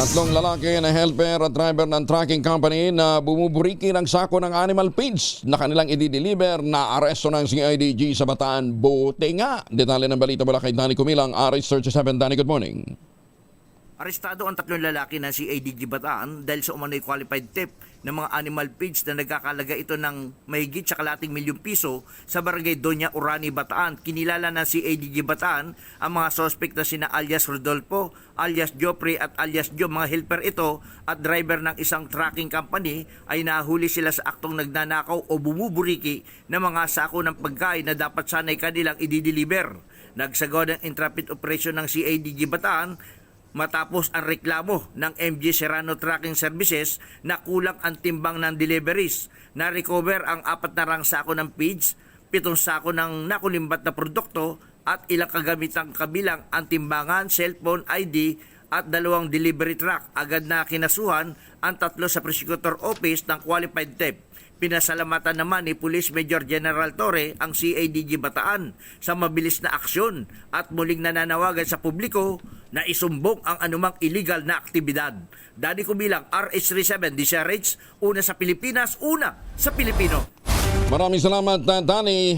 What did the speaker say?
Tatlong lalaki na helper at driver ng trucking company na bumuburiki ng sako ng animal feeds na kanilang i-deliver na aresto ng CIDG sa Bataan. Buti nga. Detalye ng balita mula kay Danny Kumilang, RH37. Danny, good morning. Arestado ang tatlong lalaki ng CADG Bataan dahil sa umano'y qualified tip ng mga animal feeds na nagkakalaga ito ng mahigit sa kalating milyong piso sa barangay Doña Urani, Bataan. Kinilala ng CADG Bataan ang mga suspect na sina alias Rodolfo, alias Jopre at alias Jo. Mga helper ito at driver ng isang trucking company ay nahuli sila sa aktong nagnanakaw o bumuburiki ng mga sako ng pagkain na dapat sanay kanilang i-deliver. Nagsagawa ng intrapid operation ng CADG Bataan matapos ang reklamo ng MG Serrano Trucking Services na kulang ang timbang ng deliveries. Na-recover ang apat na rang sako ng feeds, pitong sako ng nakulimbat na produkto at ilang kagamitang kabilang ang timbangan, cellphone, ID at dalawang delivery truck. Agad na kinasuhan ang tatlo sa prosecutor office ng qualified tip. Pinasalamatan naman ni Police Major General Torre ang CADG Bataan sa mabilis na aksyon at muling nananawagan sa publiko na isumbong ang anumang illegal na aktibidad. Dani ko bilang RH37 DCRH, una sa Pilipinas, una sa Pilipino. Maraming salamat, Danny.